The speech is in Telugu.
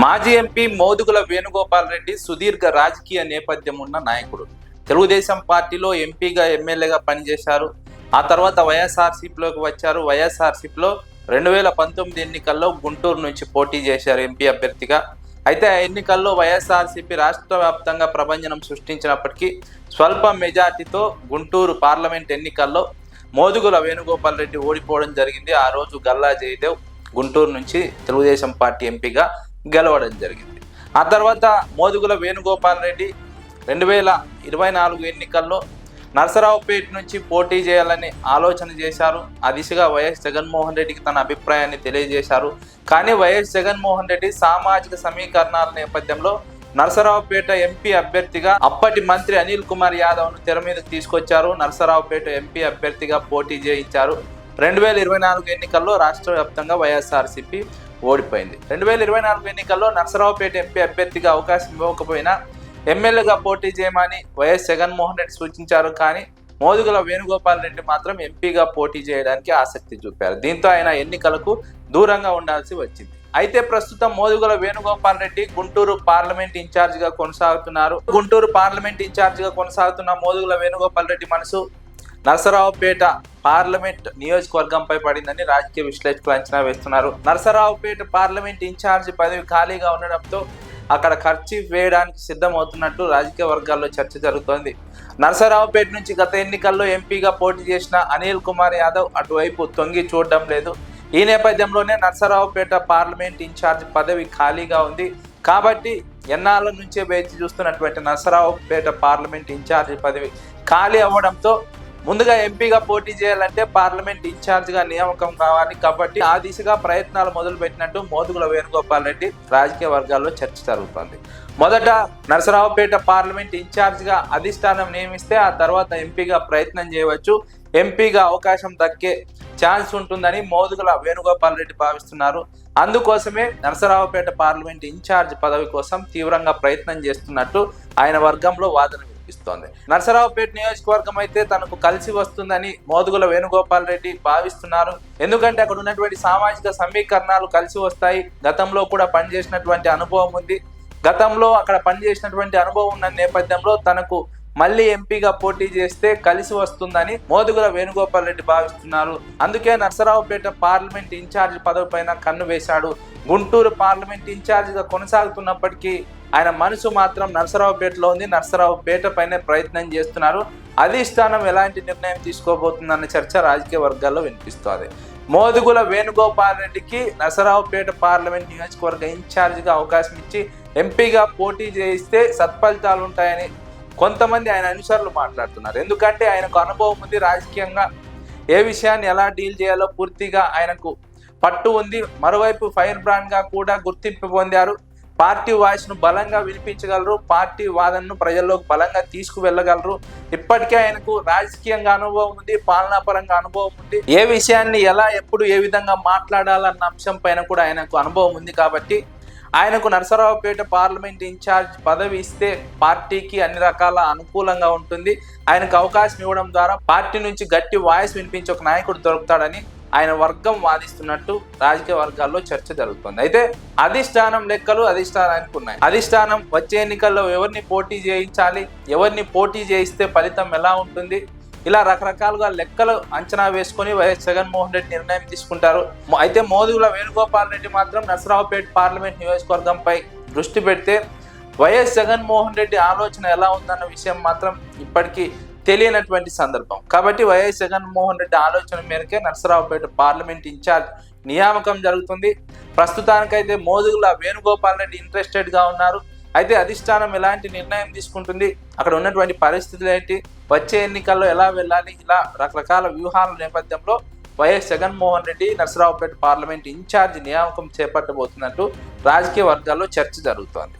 మాజీ ఎంపీ మోదుగుల వేణుగోపాల్ రెడ్డి సుదీర్ఘ రాజకీయ నేపథ్యం ఉన్న నాయకుడు. తెలుగుదేశం పార్టీలో ఎంపీగా ఎమ్మెల్యేగా పనిచేశారు. ఆ తర్వాత వైఎస్ఆర్సీపీలోకి వచ్చారు. వైఎస్ఆర్సీపీలో రెండు వేల పంతొమ్మిది ఎన్నికల్లో గుంటూరు నుంచి పోటీ చేశారు ఎంపీ అభ్యర్థిగా. అయితే ఆ ఎన్నికల్లో వైఎస్ఆర్సీపీ రాష్ట్ర వ్యాప్తంగా ప్రభంజనం సృష్టించినప్పటికీ స్వల్ప మెజార్టీతో గుంటూరు పార్లమెంట్ ఎన్నికల్లో మోదుగుల వేణుగోపాల్ రెడ్డి ఓడిపోవడం జరిగింది. ఆ రోజు గల్లా జయదేవ్ గుంటూరు నుంచి తెలుగుదేశం పార్టీ ఎంపీగా గెలవడం జరిగింది. ఆ తర్వాత మోదుగుల వేణుగోపాల్ రెడ్డి రెండు వేల ఇరవై నాలుగు ఎన్నికల్లో నరసరావుపేట నుంచి పోటీ చేయాలని ఆలోచన చేశారు. ఆ దిశగా వైఎస్ జగన్మోహన్ రెడ్డికి తన అభిప్రాయాన్ని తెలియజేశారు. కానీ వైఎస్ జగన్మోహన్ రెడ్డి సామాజిక సమీకరణాల నేపథ్యంలో నరసరావుపేట ఎంపీ అభ్యర్థిగా అప్పటి మంత్రి అనిల్ కుమార్ యాదవ్ను తెర మీదకు తీసుకొచ్చారు. నరసరావుపేట ఎంపీ అభ్యర్థిగా పోటీ చేయించారు. రెండు వేల ఇరవై నాలుగు ఎన్నికల్లో రాష్ట్ర వ్యాప్తంగా వైఎస్ఆర్సీపీ ఓడిపోయింది. రెండు వేల ఇరవై నాలుగు ఎన్నికల్లో నరసరావుపేట ఎంపీ అభ్యర్థిగా అవకాశం ఇవ్వకపోయినా ఎమ్మెల్యేగా పోటీ చేయమని వైఎస్ జగన్మోహన్ రెడ్డి సూచించారు కానీ మోదుగుల వేణుగోపాల్ రెడ్డి మాత్రం ఎంపీగా పోటీ చేయడానికి ఆసక్తి చూపారు. దీంతో ఆయన ఎన్నికలకు దూరంగా ఉండాల్సి వచ్చింది. అయితే ప్రస్తుతం మోదుగుల వేణుగోపాల్ రెడ్డి గుంటూరు పార్లమెంట్ ఇన్ఛార్జ్గా కొనసాగుతున్నారు. గుంటూరు పార్లమెంట్ ఇన్ఛార్జ్గా కొనసాగుతున్న మోదుగుల వేణుగోపాల్ రెడ్డి మనసు నరసరావుపేట పార్లమెంట్ నియోజకవర్గంపై పడిందని రాజకీయ విశ్లేషకులు అంచనా వేస్తున్నారు. నరసరావుపేట పార్లమెంట్ ఇన్ఛార్జ్ పదవి ఖాళీగా ఉండడంతో అక్కడ ఖర్చు వేయడానికి సిద్ధమవుతున్నట్టు రాజకీయ వర్గాల్లో చర్చ జరుగుతోంది. నరసరావుపేట నుంచి గత ఎన్నికల్లో ఎంపీగా పోటీ చేసిన అనిల్ కుమార్ యాదవ్ అటువైపు తొంగి చూడడం లేదు. ఈ నేపథ్యంలోనే నరసరావుపేట పార్లమెంట్ ఇన్ఛార్జ్ పదవి ఖాళీగా ఉంది. కాబట్టి ఎన్నాళ్ళ నుంచే వేచి చూస్తున్నటువంటి నరసరావుపేట పార్లమెంట్ ఇన్ఛార్జ్ పదవి ఖాళీ అవ్వడంతో ముందుగా ఎంపీగా పోటీ చేయాలంటే పార్లమెంట్ ఇన్ఛార్జ్గా నియామకం కావాలి కాబట్టి ఆ దిశగా ప్రయత్నాలు మొదలుపెట్టినట్టు మోదుగుల వేణుగోపాల్ రెడ్డి రాజకీయ వర్గాల్లో చర్చ జరుగుతోంది. మొదట నరసరావుపేట పార్లమెంట్ ఇన్ఛార్జ్గా అధిష్టానం నియమిస్తే ఆ తర్వాత ఎంపీగా ప్రయత్నం చేయవచ్చు. ఎంపీగా అవకాశం దక్కే ఛాన్స్ ఉంటుందని మోదుగుల వేణుగోపాల్ రెడ్డి భావిస్తున్నారు. అందుకోసమే నరసరావుపేట పార్లమెంట్ ఇన్ఛార్జ్ పదవి కోసం తీవ్రంగా ప్రయత్నం చేస్తున్నట్టు ఆయన వర్గంలో వాదన కనిపిస్తోంది నరసరావుపేట నియోజకవర్గం అయితే తనకు కలిసి వస్తుందని మోదుగుల వేణుగోపాల్ రెడ్డి భావిస్తున్నారు. ఎందుకంటే అక్కడ ఉన్నటువంటి సామాజిక సమీకరణాలు కలిసి వస్తాయి. గతంలో కూడా పనిచేసినటువంటి అనుభవం ఉంది. గతంలో అక్కడ పనిచేసినటువంటి అనుభవం ఉన్న నేపథ్యంలో తనకు మళ్ళీ ఎంపీగా పోటీ చేస్తే కలిసి వస్తుందని మోదుగుల వేణుగోపాల్ రెడ్డి భావిస్తున్నారు. అందుకే నర్సరావుపేట పార్లమెంట్ ఇన్ఛార్జ్ పదవి పైన కన్ను వేశాడు. గుంటూరు పార్లమెంట్ ఇన్ఛార్జిగా కొనసాగుతున్నప్పటికీ ఆయన మనసు మాత్రం నర్సరావుపేటలో ఉంది. నర్సరావుపేట పైన ప్రయత్నం చేస్తున్నారు. అధిష్టానం ఎలాంటి నిర్ణయం తీసుకోబోతుందన్న చర్చ రాజకీయ వర్గాల్లో వినిపిస్తోంది. మోదుగుల వేణుగోపాల్ రెడ్డికి నరసరావుపేట పార్లమెంట్ నియోజకవర్గ ఇన్ఛార్జిగా అవకాశం ఇచ్చి ఎంపీగా పోటీ చేయిస్తే సత్ఫలితాలు ఉంటాయని కొంతమంది ఆయన అనుసరులు మాట్లాడుతున్నారు. ఎందుకంటే ఆయనకు అనుభవం ఉంది. రాజకీయంగా ఏ విషయాన్ని ఎలా డీల్ చేయాలో పూర్తిగా ఆయనకు పట్టు ఉంది. మరోవైపు ఫైర్ బ్రాండ్గా కూడా గుర్తింపు పొందారు. పార్టీ వాయిస్ను బలంగా వినిపించగలరు పార్టీ వాదనను ప్రజల్లోకి బలంగా తీసుకువెళ్ళగలరు. ఇప్పటికే ఆయనకు రాజకీయంగా అనుభవం ఉంది పాలనాపరంగా అనుభవం ఉంది. ఏ విషయాన్ని ఎలా ఎప్పుడు ఏ విధంగా మాట్లాడాలన్న అంశం పైన కూడా ఆయనకు అనుభవం ఉంది కాబట్టి ఆయనకు నరసరావుపేట పార్లమెంట్ ఇన్ఛార్జ్ పదవి ఇస్తే పార్టీకి అన్ని రకాల అనుకూలంగా ఉంటుంది. ఆయనకు అవకాశం ఇవ్వడం ద్వారా పార్టీ నుంచి గట్టి వాయిస్ వినిపించే ఒక నాయకుడు దొరుకుతాడని ఆయన వర్గం వాదిస్తున్నట్టు రాజకీయ వర్గాల్లో చర్చ జరుగుతుంది. అయితే అధిష్టానం లెక్కలు అధిష్టానానికి ఉన్నాయి. అధిష్టానం వచ్చే ఎన్నికల్లో ఎవరిని పోటీ చేయించాలి? ఎవరిని పోటీ చేయిస్తే ఫలితం ఎలా ఉంటుంది? ఇలా రకరకాలుగా లెక్కలు అంచనా వేసుకొని వైఎస్ జగన్మోహన్ రెడ్డి నిర్ణయం తీసుకుంటారు. అయితే మోదుగుల వేణుగోపాల్ రెడ్డి మాత్రం నర్సరావుపేట పార్లమెంట్ నియోజకవర్గంపై దృష్టి పెడితే వైఎస్ జగన్మోహన్ రెడ్డి ఆలోచన ఎలా ఉందన్న విషయం మాత్రం ఇప్పటికీ తెలియనటువంటి సందర్భం. కాబట్టి వైఎస్ జగన్మోహన్ రెడ్డి ఆలోచన మేరకే నరసరావుపేట పార్లమెంట్ ఇన్ఛార్జ్ నియామకం జరుగుతుంది. ప్రస్తుతానికైతే మోదుగుల వేణుగోపాల్ రెడ్డి ఇంట్రెస్టెడ్గా ఉన్నారు. అయితే అధిష్టానం ఎలాంటి నిర్ణయం తీసుకుంటుంది? అక్కడ ఉన్నటువంటి పరిస్థితులు ఏంటి? వచ్చే ఎన్నికల్లో ఎలా వెళ్ళాలి? ఇలా రకరకాల వ్యూహాల నేపథ్యంలో YS Jaganmohan Reddy Narasaraopet parliament incharge నియామకం చేపట్టబోతున్నట్టు రాజకీయ వర్గాల్లో చర్చ జరుగుతోంది.